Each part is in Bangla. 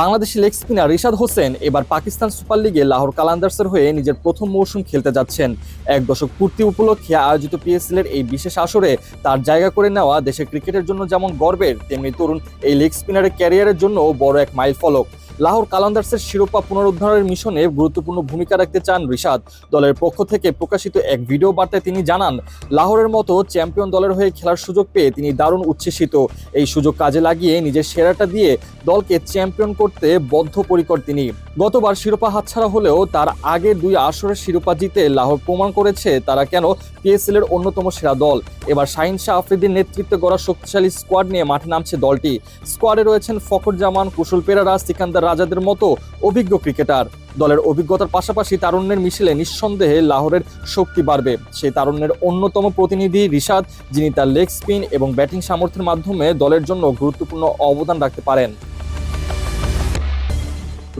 বাংলাদেশি লেগ স্পিনার রিশাদ হোসেন এবার পাকিস্তান সুপার লিগে লাহোর কালান্দার্সের হয়ে নিজের প্রথম মৌসুম খেলতে যাচ্ছেন। এক দশক পূর্তি উপলক্ষে আয়োজিত পিএসএল এর এই বিশেষ আসরে তার জায়গা করে নেওয়া দেশের ক্রিকেটের জন্য যেমন গর্বের, তেমনি তরুণ এই লেগ স্পিনারের ক্যারিয়ারের জন্য বড় এক মাইল ফলক লাহোর কালান্দার্সের শিরোপা পুনরুদ্ধারের মিশনে গুরুত্বপূর্ণ ভূমিকা রাখতে চান রিশাদ। দলের পক্ষ থেকে প্রকাশিত এক ভিডিও বার্তায় তিনি জানান, লাহোরের মতো চ্যাম্পিয়ন দলের হয়ে খেলার সুযোগ পেয়ে তিনি দারুণ উচ্ছ্বসিত। এই সুযোগ কাজে লাগিয়ে নিজের সেরাটা দিয়ে দলকে চ্যাম্পিয়ন করতে বদ্ধপরিকর তিনি। গতবার শিরোপা হাতছাড়া হলেও তার আগে দুই আসরের শিরোপা জিতে লাহোর প্রমাণ করেছে তারা কেন পিএসএল এর অন্যতম সেরা দল। এবার শাহিন শাহ আফ্রিদির নেতৃত্বে গড়া শক্তিশালী স্কোয়াড নিয়ে মাঠে নামছে দলটি। স্কোয়াডে রয়েছেন ফখর জামান কুশল পেরারা, সিকান্দার রাজাদের মতো অভিজ্ঞ ক্রিকেটার। দলের অভিজ্ঞতার পাশাপাশি তারুণ্যের মিশেলে নিঃসন্দেহে লাহোরের শক্তি বাড়বে। সেই তারুণ্যের অন্যতম প্রতিনিধি রিশাদ, যিনি তার লেগ স্পিন এবং ব্যাটিং সামর্থ্যের মাধ্যমে দলের জন্য গুরুত্বপূর্ণ অবদান রাখতে পারেন।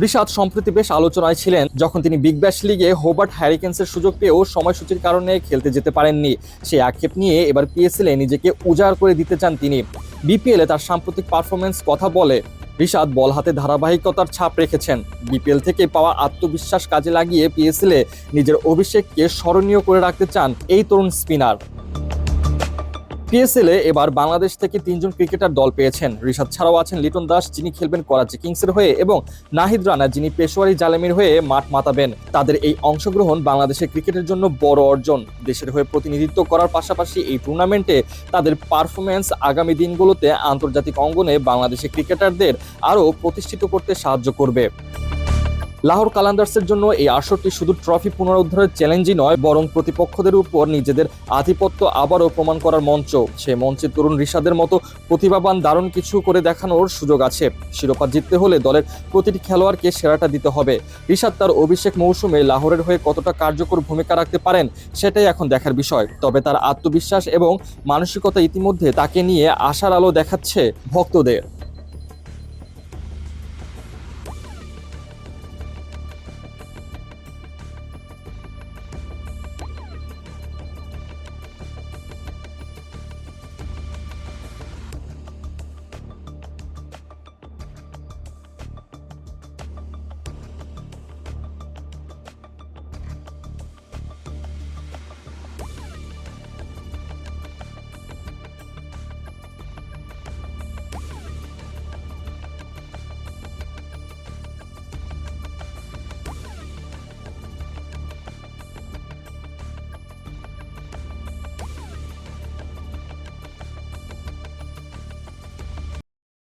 রিশাদ সম্প্রতি বেশ আলোচনায় ছিলেন, যখন তিনি বিগ ব্যাশ লিগে হোবার্ট হ্যারিকেন্সের সুযোগ পেয়েও সময়সূচির কারণে খেলতে যেতে পারেননি। সেই আক্ষেপ নিয়ে এবার পিএসএল নিজেকে উজাড় করে দিতে চান তিনি। বিপিএল তার সাম্প্রতিক পারফরমেন্স কথা বলে রিশাদ বল হাতে ধারাবাহিকতার ছাপ রেখেছেন। বিপিএল থেকে পাওয়া আত্মবিশ্বাস কাজে লাগিয়ে পিএসএলে নিজের অভিষেককে স্মরণীয় করে রাখতে চান এই তরুণ স্পিনার। পিএসএল এ এবার বাংলাদেশ থেকে তিনজন ক্রিকেটার দল পেয়েছেন। রিশাদ ছাড়াও আছেন লিটন দাস, যিনি খেলবেন করাচি কিংসের হয়ে, এবং নাহিদ রানা, যিনি পেশোয়ারি জালেমির হয়ে মাঠ মাতাবেন। তাদের এই অংশগ্রহণ বাংলাদেশের ক্রিকেটের জন্য বড় অর্জন। দেশের হয়ে প্রতিনিধিত্ব করার পাশাপাশি এই টুর্নামেন্টে তাদের পারফরমেন্স আগামী দিনগুলোতে আন্তর্জাতিক অঙ্গনে বাংলাদেশের ক্রিকেটারদের আরও প্রতিষ্ঠিত করতে সাহায্য করবে। লাহোর কালান্দার্সের জন্য এই আসরটি শুধু ট্রফি পুনরুদ্ধারের চ্যালেঞ্জই নয়, বরং প্রতিপক্ষদের উপর নিজেদের আধিপত্য আবারও প্রমাণ করার মঞ্চ সে মঞ্চে তরুণ ঋষাদের মতো প্রতিভাবান দারুণ কিছু করে দেখানোর সুযোগ আছে। শিরোপা জিততে হলে দলের প্রতিটি খেলোয়াড়কে সেরাটা দিতে হবে। ঋষাদ তার অভিষেক মৌসুমে লাহোরের হয়ে কতটা কার্যকর ভূমিকা রাখতে পারেন, সেটাই এখন দেখার বিষয়। তবে তার আত্মবিশ্বাস এবং মানসিকতা ইতিমধ্যে তাকে নিয়ে আশার আলো দেখাচ্ছে ভক্তদের।